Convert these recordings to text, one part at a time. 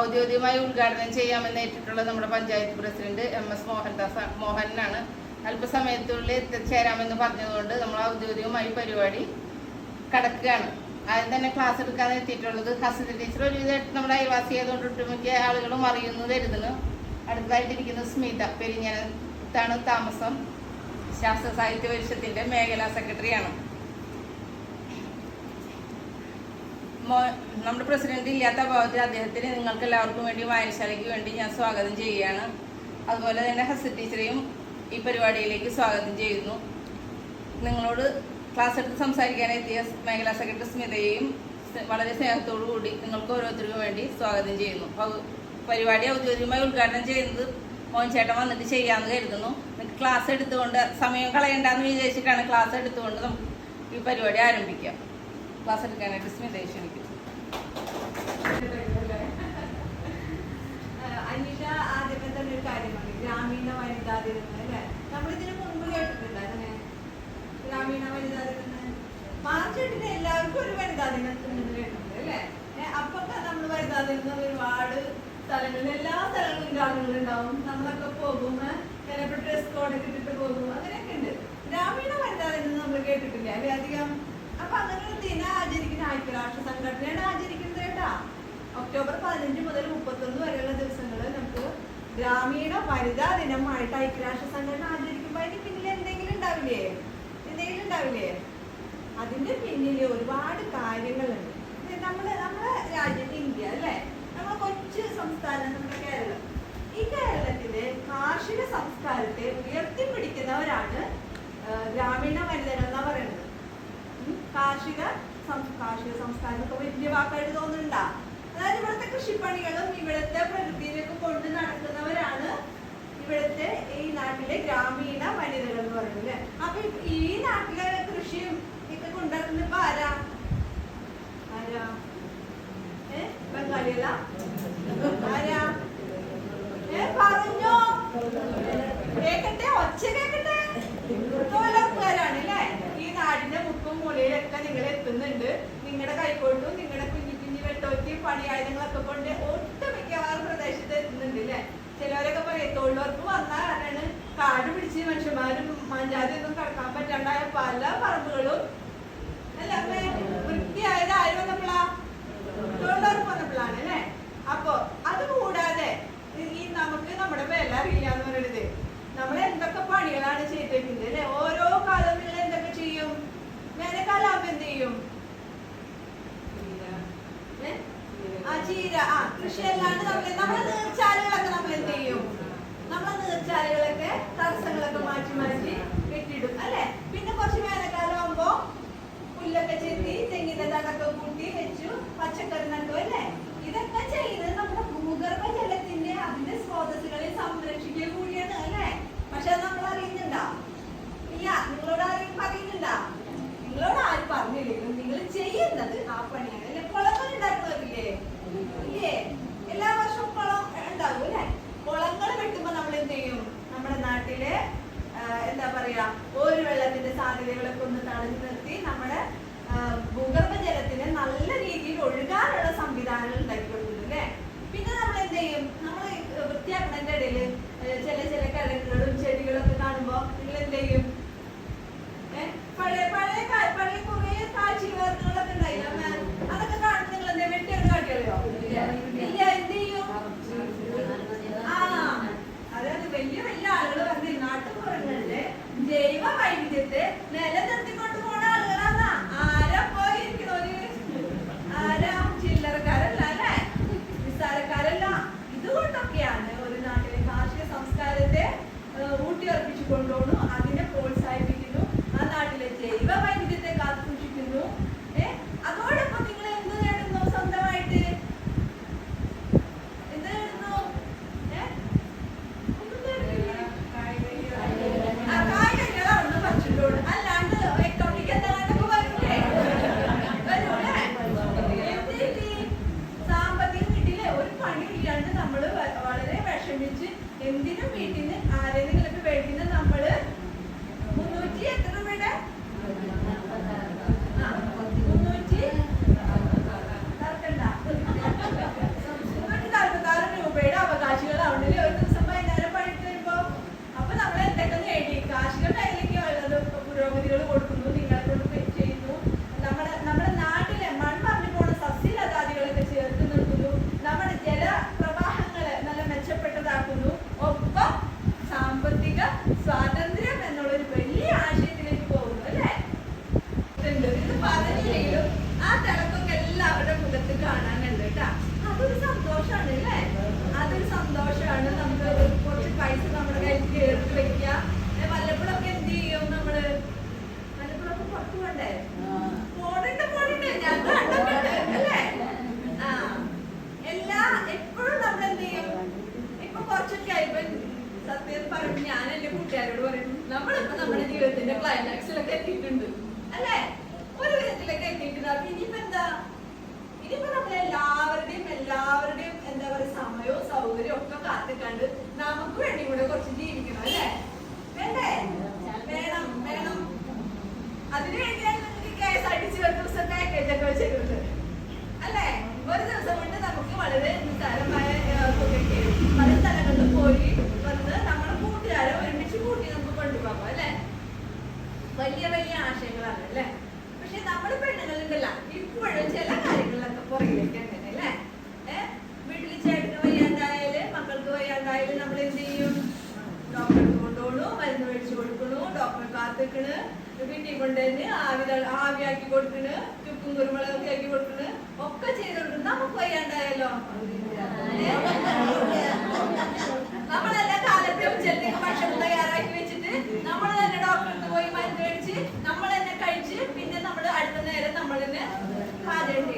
ഔദ്യോഗികമായി ഉദ്ഘാടനം ചെയ്യാമെന്ന് ഏറ്റിട്ടുള്ളത് നമ്മുടെ panchayat president M S Mohandas മോഹനാണ്. അല്പസമയത്തുള്ളിൽ എത്തിച്ചേരാമെന്ന് പറഞ്ഞതുകൊണ്ട് നമ്മൾ ഔദ്യോഗികമായി പരിപാടി കടക്കുകയാണ്. ആദ്യം തന്നെ ക്ലാസ് എടുക്കാൻ എത്തിയിട്ടുള്ളത് ഹസന ടീച്ചർ. ഒരു വിധമായിട്ട് നമ്മുടെ അയൽവാസി ആയതുകൊണ്ട് ഒട്ടുമിക്ക ആളുകളും അറിയുന്നു കരുതുന്നു അടുത്തതായിട്ടിരിക്കുന്നത് സ്മിത പെരിഞ്ഞാനത്താണ് താമസം. ശാസ്ത്ര സാഹിത്യ പരിഷത്തിന്റെ മേഖലാ സെക്രട്ടറിയാണ്. നമ്മുടെ പ്രസിഡന്റ് ഇല്ലാത്ത അഭാവത്തിൽ അദ്ദേഹത്തിന് നിങ്ങൾക്ക് എല്ലാവർക്കും വേണ്ടി വായനശാലയ്ക്ക് വേണ്ടി ഞാൻ സ്വാഗതം ചെയ്യുകയാണ്. അതുപോലെ തന്നെ ഹസ ടീച്ചറെയും ഈ പരിപാടിയിലേക്ക് സ്വാഗതം ചെയ്യുന്നു. നിങ്ങളോട് ക്ലാസ് എടുത്ത് സംസാരിക്കാൻ എത്തിയ മേഖലാ സെക്രട്ടറി സ്മിതയെയും വളരെ സ്നേഹത്തോടു കൂടി നിങ്ങൾക്ക് ഓരോരുത്തർക്കും വേണ്ടി സ്വാഗതം ചെയ്യുന്നു. പരിപാടി ഔദ്യോഗികമായി ഉദ്ഘാടനം ചെയ്യുന്നത് മോഹൻ ചേട്ടൻ വന്നിട്ട് ചെയ്യാമെന്ന് കരുതുന്നു. നിങ്ങൾക്ക് ക്ലാസ് എടുത്തുകൊണ്ട് സമയം കളയണ്ടെന്ന് വിചാരിച്ചിട്ടാണ് ക്ലാസ് എടുത്തുകൊണ്ട് നമുക്ക് ഈ പരിപാടി ആരംഭിക്കാം ക്ലാസ് എടുക്കാനായിട്ട് സ്മിതയെ ക്ഷണിക്കുന്നു. ആഹ് അനീഷ ആദ്യമേ തന്നെ ഒരു കാര്യമാണ് ഗ്രാമീണ വനിതാ ദിനം അല്ലേ? നമ്മളിതിന് മുൻപ് കേട്ടിട്ടുണ്ട് അങ്ങനെ ഗ്രാമീണ വനിതാ ദിനം മാർച്ച് എട്ടിന് എല്ലാവർക്കും ഒരു വനിതാ ഉണ്ടെന്ന് കേട്ടിട്ടുണ്ട് അല്ലേ? അപ്പൊക്കെ നമ്മൾ വനിതാ ദിനം ഒരുപാട് സ്ഥലങ്ങളിൽ എല്ലാ സ്ഥലങ്ങളിലും ഉണ്ടാവും നമ്മളൊക്കെ പോകും ചിലപ്പോൾ ഡ്രസ് കോഡൊക്കെ ഇട്ടിട്ട് പോകും അങ്ങനെയൊക്കെ ഉണ്ട്. ഗ്രാമീണ വനിതാ ദിനം നമ്മൾ കേട്ടിട്ടില്ല. അല്ലെ? അധികം. അപ്പൊ അങ്ങനെ ഒരു ദിനം ആചരിക്കുന്ന ഐക്യരാഷ്ട്ര സംഘടനയാണ് ആചരിക്കുന്നത് കേട്ടാ. ഒക്ടോബർ പതിനഞ്ച് മുതൽ മുപ്പത്തൊന്ന് വരെയുള്ള ദിവസങ്ങൾ നമുക്ക് ഗ്രാമീണ വനിതാ ദിനമായിട്ട് ഐക്യരാഷ്ട്ര സംഘടന ആചരിക്കുമ്പോൾ അതിന് പിന്നിൽ എന്തെങ്കിലും ഉണ്ടാവില്ലേ? എന്തെങ്കിലും ഉണ്ടാവില്ലേ? അതിന്റെ പിന്നിൽ ഒരുപാട് കാര്യങ്ങളുണ്ട്. ഇത് നമ്മൾ നമ്മുടെ രാജ്യത്ത് ഇന്ത്യ അല്ലേ നമ്മുടെ കൊച്ചു സംസ്ഥാനം നമ്മുടെ കേരളം ഈ കേരളത്തിലെ കാർഷിക സംസ്കാരത്തെ ഉയർത്തിപ്പിടിക്കുന്നവരാണ് ആ, ഗ്രാമീണ വനിതകൾ എന്നാ പറയുന്നത് ഉം, കാർഷിക സം- ഒക്കെ വലിയ വാക്കായിട്ട് തോന്നുന്നുണ്ടാ? അതായത് ഇവിടുത്തെ കൃഷിപ്പണികളും ഇവിടുത്തെ പ്രകൃതിയിലേക്ക് കൊണ്ട് നടക്കുന്നവരാണ് ഇവിടുത്തെ ഈ നാട്ടിലെ ഗ്രാമീണ വനിതകൾ എന്ന് പറയുന്നത് അപ്പൊ ഈ നാട്ടിലെ കൃഷിയും ഒക്കെ കൊണ്ടുവരുന്ന ഇപ്പൊ ആരാ? ആരാ? ഏ? ബംഗാളിയല്ല ആരാ? ഏ പറഞ്ഞോ? കേക്കട്ടെ ഒച്ച കേക്കട്ടെ? അല്ലേ? ഈ നാടിന്റെ മുക്കും മൂലയിലൊക്കെ നിങ്ങൾ എത്തുന്നുണ്ട് നിങ്ങളുടെ കൈക്കോട്ടും നിങ്ങളുടെ കുഞ്ഞു കുഞ്ഞു വെട്ടോറ്റി പണിയായുധങ്ങളൊക്കെ കൊണ്ട് ഒട്ടുമിക്കവാറും പ്രദേശത്ത് എത്തുന്നുണ്ട് അല്ലേ ചിലവരൊക്കെ പറയും തൊഴിലുറപ്പ് വന്നാലാണ് കാട് പിടിച്ച് മനുഷ്യന്മാരും മഞ്ചാതി ഒന്നും കടക്കാൻ പറ്റാണ്ടായ പല പറമ്പുകളും അല്ല അമ്മേ വൃത്തിയായത് ആര് വന്നപ്പോഴാ തൊഴിലുറപ്പ് വന്നപ്പോഴാണ് അല്ലേ അപ്പൊ അത് കൂടാതെ ഈ- ഈ നമുക്ക് നമ്മുടെ വില അറിയില്ല എന്ന് പറയുന്നത് നമ്മൾ എന്തൊക്കെ പണികളാണ് ചെയ്തിരിക്കുന്നത് അല്ലെ ഓരോ കാലം നിങ്ങൾ എന്തൊക്കെ ചെയ്യും വേനൽക്കാലാകുമ്പോ എന്ത് ചെയ്യും ഏ? ആ ചീര ആ കൃഷി അല്ലാണ്ട് നമ്മൾ നമ്മുടെ നീർച്ചാലുകളൊക്കെ നമ്മൾ എന്ത് ചെയ്യും? നമ്മളെ നീർച്ചാലുകളൊക്കെ തടസ്സങ്ങളൊക്കെ മാറ്റി മാറ്റി കെട്ടിടും അല്ലെ? പിന്നെ കുറച്ച് വേനൽക്കാലം ആകുമ്പോ പുല്ലൊക്കെ ചെത്തി തെങ്ങിന്റെ തടൊക്കെ കൂട്ടി വെച്ചു പച്ചക്കറി നട്ടു അല്ലേ? ഇതൊക്കെ ചെയ്യുന്നത് നമ്മുടെ ഭൂഗർഭ അതിന്റെ സ്രോതസ്സുകളെ സംരക്ഷിക്കുക കൂടിയാണ് അല്ലേ പക്ഷെ അത് നമ്മൾ അറിയുന്നുണ്ടോ ഇല്ല നിങ്ങളോട് ആരെങ്കിലും പറയുന്നുണ്ടോ നിങ്ങളോട് ആരും പറഞ്ഞില്ലെങ്കിലും നിങ്ങൾ ചെയ്യുന്നത് ആ പണിയാണ് അല്ലെ കുളങ്ങൾ ഉണ്ടാക്കുന്നവരില്ലേ ഇല്ലേ എല്ലാ വർഷവും കുളം ഉണ്ടാകും അല്ലെ കുളങ്ങൾ വെട്ടുമ്പോ നമ്മൾ എന്ത് ചെയ്യും നമ്മുടെ നാട്ടിലെ ആ, ഒരു വെള്ളത്തിന്റെ സാധ്യതകളൊക്കെ ഒന്ന് തടഞ്ഞു നിർത്തി നമ്മുടെ ഭൂഗർഭജലത്തിന് ഭൂഗർഭ ജലത്തിന് നല്ല രീതിയിൽ ഒഴുകാനുള്ള സംവിധാനങ്ങൾ ഉണ്ടാക്കി കൊടുക്കുന്നുണ്ട് അല്ലേ? പിന്നെ നമ്മൾ എന്ത് ചെയ്യും? നമ്മൾ വൃത്തിയാക്കുന്നതിന്റെ ഇടയിൽ ചില ചില കിഴങ്ങുകളും ചെടികളൊക്കെ കാണുമ്പോ നിങ്ങൾ എന്ത് ചെയ്യും? പഴയ ആയിപ്പോ സത്യം പറഞ്ഞു ഞാൻ എന്റെ കൂട്ടുകാരോട് പറയും നമ്മളിപ്പോ നമ്മുടെ ജീവിതത്തിന്റെ ക്ലൈമാക്സിലൊക്കെ എത്തിയിട്ടുണ്ട്. അല്ലേ ഒരു വിധത്തിലൊക്കെ എത്തിയിട്ടുണ്ട് അപ്പൊ ഇനിയിപ്പോ എന്താ ഇനിയിപ്പോ നമ്മൾ എല്ലാവരുടെയും എല്ലാവരുടെയും എന്താ പറയാ സമയവും സൗകര്യവും ഒക്കെ കാത്തിക്കണ്ട് നമുക്ക് വേണ്ടി കൂടെ കുറച്ച് ജീവിക്കണം അല്ലേ വേണ്ടേ വേണം വേണം അതിനു വേണ്ടിയാണ് നിങ്ങൾക്ക് K S R T C ഒരു ദിവസം പാക്കേജ് ഒക്കെ വെച്ചിട്ടുണ്ട് അല്ലേ ഒരു ദിവസം കൊണ്ട് നമുക്ക് വളരെ നിസ്സാരമായ ആ, തുകയ്ക്ക് പല സ്ഥലങ്ങളിൽ പോയി വന്ന് നമ്മുടെ കൂട്ടുകാരെ ഒരുമിച്ച് കൂട്ടി നമുക്ക് കൊണ്ടുപോകാം അല്ലേ വലിയ വലിയ ആശയങ്ങളാണ് അല്ലേ പക്ഷെ നമ്മുടെ പെണ്ണുങ്ങളുണ്ടല്ല ഇപ്പോഴും ചില കാര്യങ്ങളിലൊക്കെ പുറകിലേക്ക് അങ്ങനെ അല്ലേ ഏഹ് വീട്ടിൽ ചേട്ടന് വയ്യാണ്ടായാൽ മക്കൾക്ക് വയ്യാണ്ടായാൽ നമ്മൾ എന്ത് ചെയ്യും? ഡോക്ടർക്ക് കൊണ്ടുപോകണു മരുന്ന് മേടിച്ചു കൊടുക്കണു ഡോക്ടറെ കാത്തിക്കണ് വീട്ടിൽ കൊണ്ടുതന്നെ ആവി ആവിയാക്കി കൊടുക്കണ് ചുക്കും കുരുമുളകൊക്കെ ആക്കി കൊടുക്കണ് ഒക്കെ ചെയ്ത് കൊടുക്കണം. നമുക്ക് വയ്യാണ്ടായാലോ നമ്മളെല്ലാ കാലത്തെ ഉച്ചത്തേക്ക് ഭക്ഷണം തയ്യാറാക്കി എന്ത്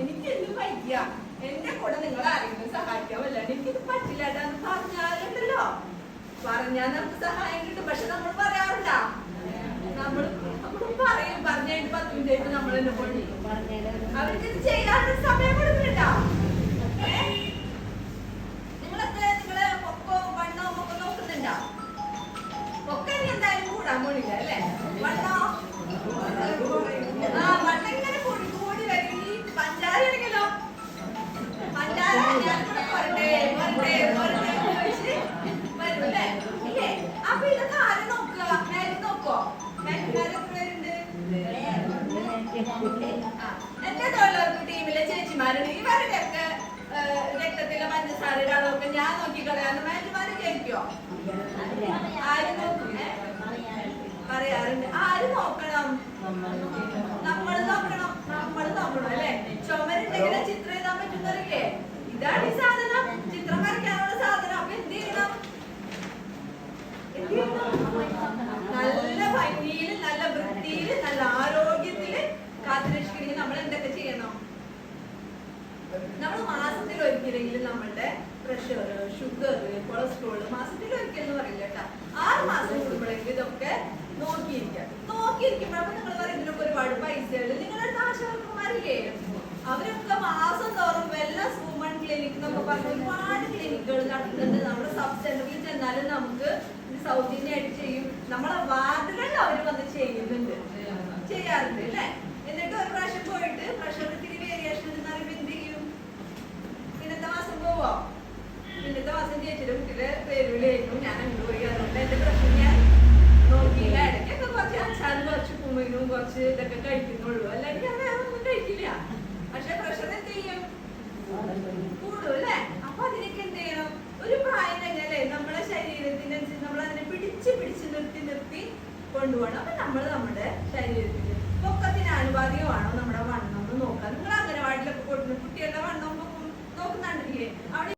എനിക്ക് ഇന്ന് വയ്യ? എന്റെ കൂടെ നിങ്ങൾ ആരെങ്കിലും സഹായിക്കാൻ വല്ലാണ്ട് എനിക്കിത് പറ്റില്ല എന്ന് പറഞ്ഞാലുണ്ടല്ലോ. പറഞ്ഞാൽ നമുക്ക് സഹായം കിട്ടും പക്ഷെ നമ്മൾ പറയാറില്ല. നമ്മൾ നമ്മൾ പറയും പറഞ്ഞതിന് പത്ത് മിനിറ്റ് നമ്മൾ എന്നെ പോയി അവർക്ക് ഇത് ചെയ്യാനുള്ള സമയം കൊടുക്കുന്നുണ്ടോ പറയാറുണ്ട് നോക്കണം? നമ്മൾ നോക്കണം. നമ്മൾ ചിത്രം സാധനം. സാധനം? നല്ല നല്ല നല്ല നമ്മൾ എന്തൊക്കെ ചെയ്യണം? നമ്മൾ മാസത്തിൽ ഒരിക്കലെങ്കിലും നമ്മളുടെ പ്രഷർ ഷുഗർ കൊളസ്ട്രോൾ മാസത്തിൽ ഒരിക്കൽ എന്ന് പറയില്ല കേട്ടാ ആറ് മാസം കൂടുമ്പോഴെങ്കിലും ഇതൊക്കെ നോക്കിയിരിക്കാം നോക്കിയിരിക്കുമ്പോഴപ്പോ നിങ്ങൾ പറയും ഇതിനൊക്കെ ഒരുപാട് പൈസകൾ നിങ്ങളുടെ ആശാവർക്കുമാരില്ലേ അവരൊക്കെ മാസം തോറും വെൽനസ് വുമൺ ക്ലിനിക് എന്നൊക്കെ പറഞ്ഞ ഒരുപാട് ക്ലിനിക്കുകൾ നടക്കുന്നുണ്ട്. നമ്മുടെ സബ് സെന്ററിൽ ചെന്നാലും നമുക്ക് സൗജന്യമായിട്ട് ചെയ്യും. നമ്മളെ വാർഡുകളിൽ അവർ വന്ന് ചെയ്യുന്നുണ്ട്. ചെയ്യാറുണ്ട് അല്ലേ? എന്നിട്ട് ഒരു പ്രാവശ്യം പോയിട്ട് പ്രഷർ ഇത്തിരി വേരിയേഷൻ എന്ന് എന്ത് ചെയ്യും? പിന്നത്തെ മാസം പോവോ. പിന്നത്തെ മാസം ചേച്ചിയുടെ കുട്ടിയുടെ പേരുവിലായിരുന്നു ഞാൻ അങ്ങോട്ട് പോയി. അതുകൊണ്ട് എന്റെ പ്രശ്നം ഞാൻ നോക്കിയില്ല. ഇടയ്ക്കൊക്കെ കുറച്ച് അച്ചാറും കുറച്ച് കുമിനും കുറച്ച് ഇതൊക്കെ കഴിക്കുന്നുള്ളൂ. അല്ലെങ്കിൽ ഞാൻ വേറെ ഒന്നും കഴിക്കില്ല. പക്ഷെ പ്രഷർ എന്ത് ചെയ്യും? കൂടും അല്ലെ? അപ്പൊ അതിനൊക്കെ എന്ത് ചെയ്യണം? ഒരു പ്രായം കഴിഞ്ഞാലേ നമ്മളെ ശരീരത്തിനനുസരിച്ച് നമ്മൾ അതിനെ പിടിച്ച് പിടിച്ച് നിർത്തി നിർത്തി കൊണ്ടുപോകണം. അപ്പൊ നമ്മൾ നമ്മുടെ ശരീരത്തിന് പൊക്കത്തിന് ആനുപാതികമാണോ നമ്മുടെ വണ്ണം എന്ന് നോക്കാം. നിങ്ങൾ അംഗനവാടിയിലൊക്കെ കൊടുക്കുന്ന കുട്ടികളുടെ വണ്ണം നോക്കുന്നുണ്ടല്ലേ അവിടെ